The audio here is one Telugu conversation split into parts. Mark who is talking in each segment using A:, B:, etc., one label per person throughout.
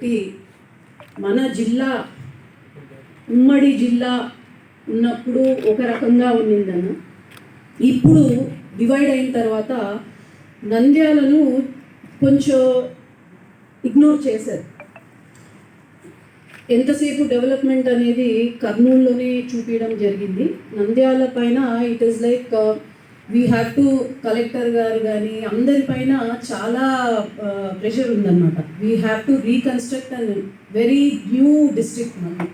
A: కాబట్టి మన జిల్లా ఉమ్మడి జిల్లా ఉన్నప్పుడు ఒక రకంగా ఉన్నిందన్న. ఇప్పుడు డివైడ్ అయిన తర్వాత నంద్యాలను కొంచెం ఇగ్నోర్ చేశారు. ఎంతసేపు డెవలప్మెంట్ అనేది కర్నూలులోనే చూపించడం జరిగింది. నంద్యాల పైన it is like we have to collector గారు కానీ అందరిపైన చాలా ప్రెషర్ ఉందన్నమాట. We have to reconstruct and very new district మనం.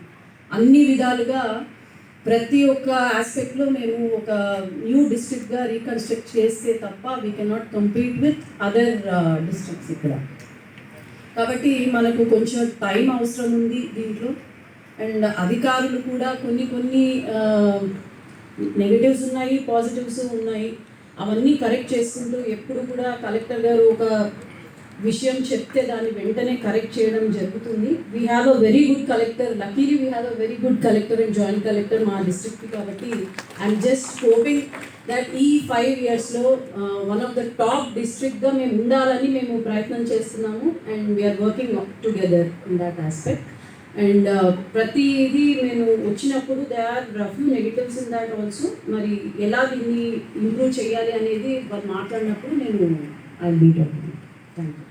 A: అన్ని విధాలుగా ప్రతి ఒక్క ఆస్పెక్ట్లో మేము ఒక న్యూ డిస్ట్రిక్ట్గా రీకన్స్ట్రక్ట్ చేస్తే తప్ప we cannot compete with other districts ఇక్కడ. కాబట్టి మనకు కొంచెం టైం అవసరం ఉంది దీంట్లో. అండ్ అధికారులు కూడా కొన్ని కొన్ని నెగటివ్స్ ఉన్నాయి పాజిటివ్స్ ఉన్నాయి. అవన్నీ కరెక్ట్ చేసుకుంటూ ఎప్పుడు కూడా కలెక్టర్ గారు ఒక విషయం చెప్తే దాన్ని వెంటనే కరెక్ట్ చేయడం జరుగుతుంది. We have a very good collector luckily we have a very good collector and joint collector మా డిస్ట్రిక్ట్ కాబట్టి ఐఎమ్ జస్ట్ హోపింగ్ దట్ ఈ ఫైవ్ ఇయర్స్లో వన్ ఆఫ్ ద టాప్ డిస్ట్రిక్ట్గా మేము ఉండాలని మేము ప్రయత్నం చేస్తున్నాము and we're working together in that aspect and uh, ప్రతిదీ నేను వచ్చినప్పుడు they are rough negatives in that also. మరి ఎలా దీన్ని ఇంప్రూవ్ చేయాలి అనేది వాళ్ళు మాట్లాడినప్పుడు నేను ఐ మీట్ అవుతుంది. Thank you